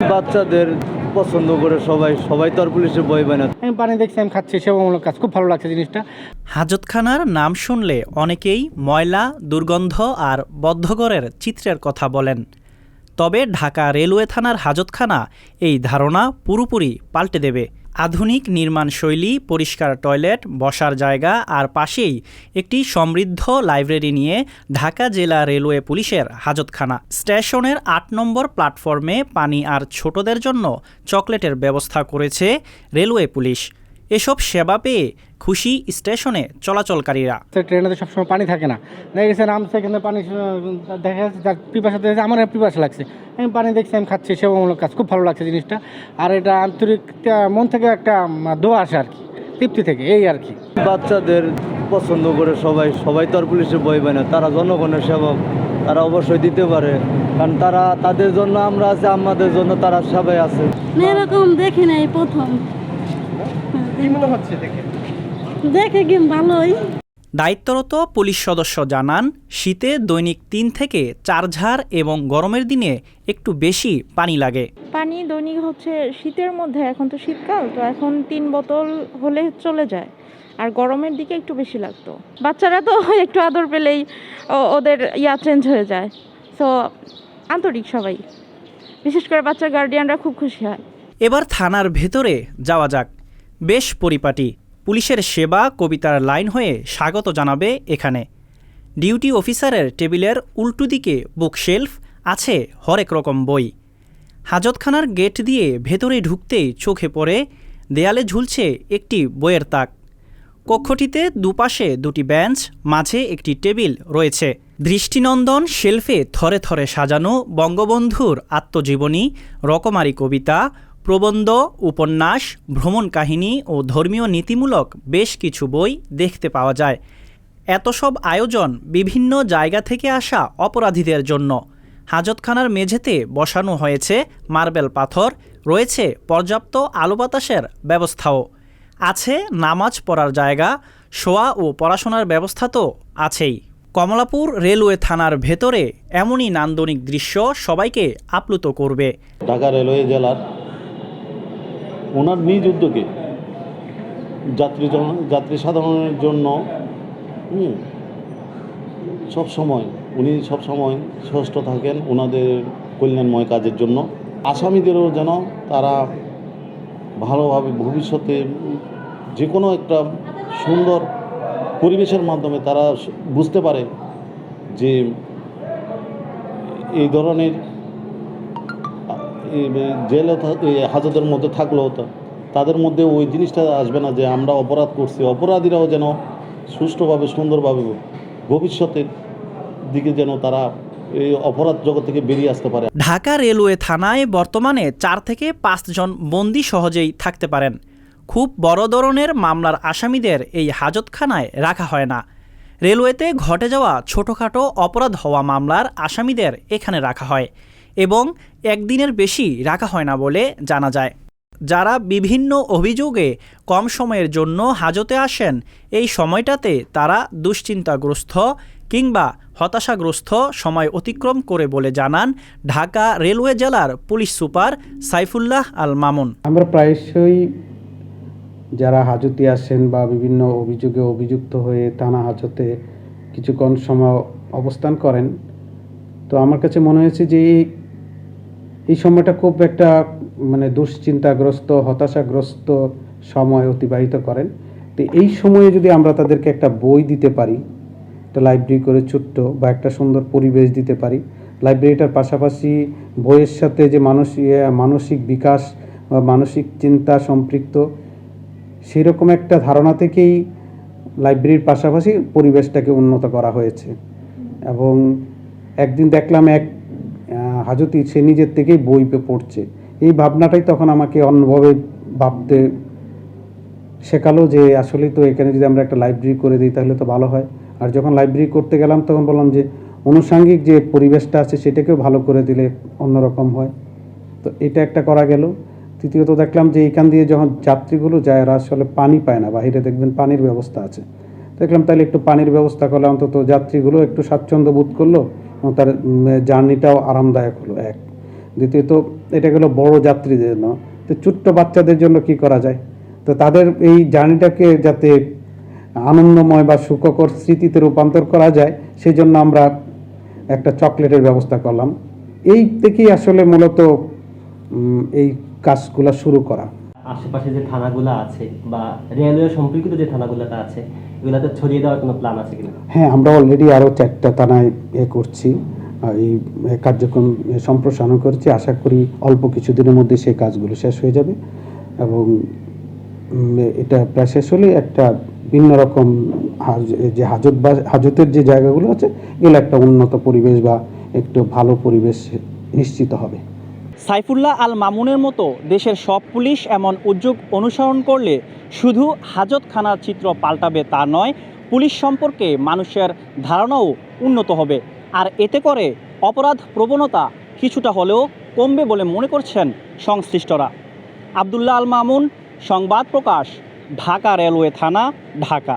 বাচ্চাদের পছন্দ করে সবাই সবাই তো আর পুলিশের বই না। আমি পানি দেখছি আমি খাচ্ছি সেবামূলক কাজ খুব ভালো লাগছে জিনিসটা। হাজতখানার নাম শুনলে অনেকেই ময়লা দুর্গন্ধ আর বদ্ধঘরের চিত্রের কথা বলেন। তবে ঢাকা রেলওয়ে থানার হাজতখানা এই ধারণা পুরোপুরি পাল্টে দেবে। আধুনিক নির্মাণ শৈলী পরিষ্কার টয়লেট, বসার জায়গা আর পাশেই একটি সমৃদ্ধ লাইব্রেরি নিয়ে ঢাকা জেলা রেলওয়ে পুলিশের হাজতখানা। স্টেশনের আট নম্বর প্ল্যাটফর্মে পানি আর ছোটদের জন্য চকলেটের ব্যবস্থা করেছে রেলওয়ে পুলিশ। এসব সেবা পেয়ে খুশি স্টেশনে চলাচলকারীরা। ট্রেনে তো সবসময় পানি থাকে না। দেখা গেছে নামছে কিন্তু পানি দেখা যাচ্ছে তার পিপাসা দেখেছে আমার পিপাসা লাগছে। আমি পানি দেখছি আমি খাচ্ছি সেবামূলক কাজ খুব ভালো লাগছে জিনিসটা। আর এটা আন্তরিক মন থেকে একটা দোয়া আসে আর কি তৃপ্তি থেকে এই আর কি। বাচ্চাদের পছন্দ করে সবাই সবাই তো আর পুলিশের বই বানা তারা জনগণের সেবক তারা অবশ্যই দিতে পারে। কারণ তারা তাদের জন্য আমরা আছি আমাদের জন্য তারা সবাই আছে। এরকম দেখি নাই প্রথম। কি মনে হচ্ছে দেখে? দেখে কি ভালোই। দায়িত্বরত পুলিশ সদস্য জানান শীতে দৈনিক তিন থেকে চার ঝাড় এবং গরমের দিনে একটু বেশি পানি লাগে। পানি দৈনিক হচ্ছে শীতের মধ্যে এখন তো শীতকাল তো এখন তিন বোতল হলে চলে যায়। আর গরমের দিকে একটু বেশি লাগতো। বাচ্চারা তো একটু আদর পেলেই ও- ওদের ইয়া চেঞ্জ হয়ে যায়। তো আন্তরিক সবাই। বিশেষ করে বাচ্চার গার্ডিয়ানরা খুব খুশি হয়। এবার থানার ভেতরে যাওয়া যাক। বেশ পরিপাটি। পুলিশের সেবা, কবিতার লাইন হয়ে স্বাগত জানাবে এখানে। ডিউটি অফিসারের টেবিলের উল্টো দিকে বুকশেলফ আছে হরেক রকম বই। হাজতখানার গেট দিয়ে ভেতরে ঢুকতেই চোখে পড়ে, দেয়ালে ঝুলছে একটি বইয়ের তাক। কক্ষটিতে দুপাশে দুটি বেঞ্চ, মাঝে একটি টেবিল রয়েছে। দৃষ্টিনন্দন শেলফে থরে থরে সাজানো বঙ্গবন্ধুর আত্মজীবনী, রকমারি কবিতা প্রবন্ধ, উপন্যাস, ভ্রমণ কাহিনী ও ধর্মীয় নীতিমূলক বেশ কিছু বই দেখতে পাওয়া যায়। এত সব আয়োজন বিভিন্ন জায়গা থেকে আসা অপরাধীদের জন্য। হাজতখানার মেঝেতে বসানো হয়েছে মার্বেল পাথর, রয়েছে পর্যাপ্ত আলো বাতাসের ব্যবস্থাও। আছে নামাজ পড়ার জায়গা, শোয়া ও পড়াশোনার ব্যবস্থা তো আছেই। কমলাপুর রেলওয়ে থানার ভেতরে এমনই নান্দনিক দৃশ্য সবাইকে আপ্লুত করবে। ঢাকা রেলওয়ে জেলার ওনার নিজ উদ্যোগে যাত্রী যাত্রী সাধারণের জন্য সব সময়, উনি সব সময় থাকেন ওনাদের কল্যাণময় কাজের জন্য। আসামিদেরও যেন তারা ভালোভাবে ভবিষ্যতে যে কোনো একটা সুন্দর পরিবেশের মাধ্যমে তারা বুঝতে পারে যে এই ধরনের জেলে হাজতের মধ্যে থাকলেও তা- তাদের মধ্যে ওই জিনিসটা আসবে না যে আমরা অপরাধ করছি। অপরাধীরাও যেন সুষ্ঠুভাবে, সুন্দরভাবে ভবিষ্যতের দিকে যেন তারা এই অপরাধ জগৎ থেকে বেরিয়ে আসতে পারে। ঢাকা রেলওয়ে থানায় বর্তমানে চার থেকে পাঁচজন বন্দি সহজেই থাকতে পারেন। খুব বড় ধরনের মামলার আসামিদের এই হাজতখানায় রাখা হয় না। রেলওয়েতে ঘটে যাওয়া ছোটোখাটো অপরাধ হওয়া মামলার আসামিদের এখানে রাখা হয়। এবং একদিনের বেশি রাখা হয় না বলে জানা যায়। যারা বিভিন্ন অভিযোগে কম সময়ের জন্য হাজতে আসেন, এই সময়টাতে তারা দুশ্চিন্তাগ্রস্ত কিংবা হতাশাগ্রস্ত সময় অতিক্রম করে বলে জানান ঢাকা রেলওয়ে জেলার পুলিশ সুপার সাইফুল্লাহ আল মামুন। আমরা প্রায়শই যারা হাজতে আসেন বা বিভিন্ন অভিযোগে অভিযুক্ত হয়ে থানা হাজতে কিছুক্ষণ সময় অবস্থান করেন, তো আমার কাছে মনে হয়েছে যে এই- সময়টা খুব একটা মানে দুশ্চিন্তাগ্রস্ত, হতাশাগ্রস্ত সময় অতিবাহিত করেন। তো এই সময়ে যদি আমরা তাদেরকে একটা বই দিতে পারি, একটা লাইব্রেরি করে ছোট্ট বা একটা সুন্দর পরিবেশ দিতে পারি লাইব্রেরিটার পাশাপাশি বইয়ের সাথে যে মানসিক মানসিক বিকাশ বা মানসিক চিন্তা সম্পৃক্ত সেই রকম একটা ধারণা থেকেই লাইব্রেরির পাশাপাশি পরিবেশটাকে উন্নত করা হয়েছে। এবং একদিন দেখলাম এক হাজতি, সে নিজের থেকেই বই পড়ছে। এই ভাবনাটাই তখন আমাকে অন্যভাবে ভাবতে শেখালো যে আসলে তো এখানে যদি আমরা একটা লাইব্রেরি করে দিই তাহলে তো ভালো হয়। আর যখন লাইব্রেরি করতে গেলাম তখন বললাম যে, আনুষাঙ্গিক যে পরিবেশটা আছে সেটাকেও ভালো করে দিলে অন্যরকম হয়। তো এটা একটা করা গেল। তৃতীয়ত দেখলাম যে এইখান দিয়ে যখন যাত্রীগুলো যায় এরা আসলে পানি পায় না। বাইরে দেখবেন পানির ব্যবস্থা আছে। দেখলাম তাহলে একটু পানির ব্যবস্থা করলে অন্তত যাত্রীগুলো একটু স্বাচ্ছন্দ্য বোধ করল। তার জার্নিটাও আরামদায়ক হলো, এক। দ্বিতীয়ত, এটা গেলো বড় যাত্রীদের জন্য। তো ছোট্ট বাচ্চাদের জন্য কি করা যায়? তো তাদের এই জার্নিটাকে যাতে আনন্দময় বা সুখকর স্মৃতিতে রূপান্তর করা যায় সেই জন্য আমরা একটা চকলেটের ব্যবস্থা করলাম। এই থেকেই আসলে মূলত এই কাজগুলো শুরু করা। আশেপাশে যে থানাগুলো আছে বা রেলওয়ে সম্পর্কিত যে থানাগুলোটা আছে, এগুলাতে ছড়িয়ে দেওয়ার কোনো প্ল্যান আছে কিনা? হ্যাঁ আমরা অলরেডি আরও চারটা থানায় এ করছি। এই কার্যক্রম সম্প্রসারণ করছি। আশা করি অল্প কিছুদিনের মধ্যে সেই কাজগুলো শেষ হয়ে যাবে এবং এটা প্রায় শেষ হলে একটা ভিন্ন রকম যে হাজত বা, হাজতের যে জায়গাগুলো আছে, এগুলো একটা উন্নত পরিবেশ বা একটু ভালো পরিবেশ নিশ্চিত হবে। সাইফুল্লাহ আল মামুনের মতো দেশের সব পুলিশ এমন উদ্যোগ অনুসরণ করলে শুধু হাজতখানার চিত্র পাল্টাবে তা নয়, পুলিশ সম্পর্কে মানুষের ধারণাও উন্নত হবে। আর এতে করে অপরাধ প্রবণতা কিছুটা হলেও কমবে বলে মনে করছেন সংশ্লিষ্টরা। আবদুল্লাহ আল মামুন, সংবাদ প্রকাশ, ঢাকা রেলওয়ে থানা, ঢাকা।